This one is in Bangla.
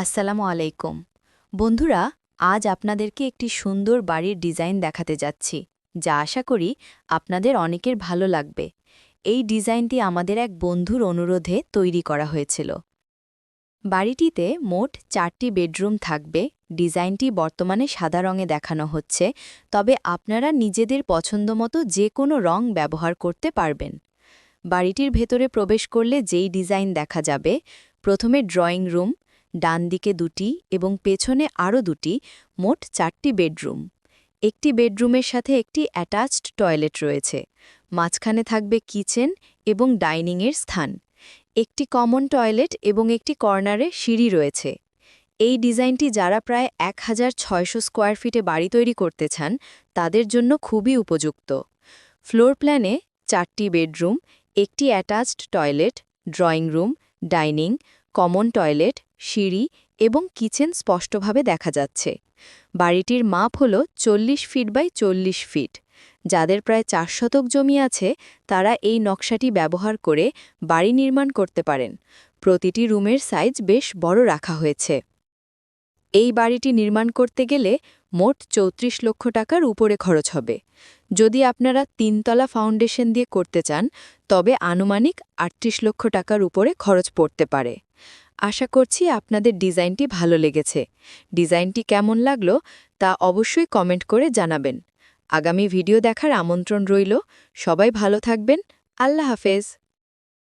আসসালামু আলাইকুম। বন্ধুরা, আজ আপনাদেরকে একটি সুন্দর বাড়ির ডিজাইন দেখাতে যাচ্ছি, যা আশা করি আপনাদের অনেকের ভালো লাগবে। এই ডিজাইনটি আমাদের এক বন্ধুর অনুরোধে তৈরি করা হয়েছিল। বাড়িটিতে মোট চারটি বেডরুম থাকবে, ডিজাইনটি বর্তমানে সাদা রঙে দেখানো হচ্ছে, তবে আপনারা নিজেদের পছন্দমতো যে কোনো রং ব্যবহার করতে পারবেন। বাড়িটির ভেতরে প্রবেশ করলে যেই ডিজাইন দেখা যাবে, প্রথমে ড্রয়িং রুম ডান দিকে দুটি এবং পেছনে আরও দুটি, মোট চারটি বেডরুম। একটি বেডরুমের সাথে একটি অ্যাটাচড টয়লেট রয়েছে। মাঝখানে থাকবে কিচেন এবং ডাইনিংয়ের স্থান। একটি কমন টয়লেট এবং একটি কর্নারে সিঁড়ি রয়েছে। এই ডিজাইনটি যারা প্রায় এক হাজার ছয়শো স্কোয়ার ফিটে বাড়ি তৈরি করতে চান, তাদের জন্য খুবই উপযুক্ত। ফ্লোর প্ল্যানে চারটি বেডরুম, একটি attached toilet, drawing room, dining common toilet, সিঁড়ি এবং কিচেন স্পষ্টভাবে দেখা যাচ্ছে। বাড়িটির মাপ হল চল্লিশ ফিট বাই চল্লিশ ফিট। যাদের প্রায় চার শতক জমি আছে, তারা এই নকশাটি ব্যবহার করে বাড়ি নির্মাণ করতে পারেন। প্রতিটি রুমের সাইজ বেশ বড় রাখা হয়েছে। এই বাড়িটি নির্মাণ করতে গেলে মোট চৌত্রিশ লক্ষ টাকার উপরে খরচ হবে। যদি আপনারা তিনতলা ফাউন্ডেশন দিয়ে করতে চান, তবে আনুমানিক আটত্রিশ লক্ষ টাকার উপরে খরচ পড়তে পারে। আশা করছি আপনাদের ডিজাইনটি ভালো লেগেছে। ডিজাইনটি কেমন লাগল তা অবশ্যই কমেন্ট করে জানাবেন। আগামী ভিডিও দেখার আমন্ত্রণ রইল। সবাই ভালো থাকবেন। আল্লাহ হাফেজ।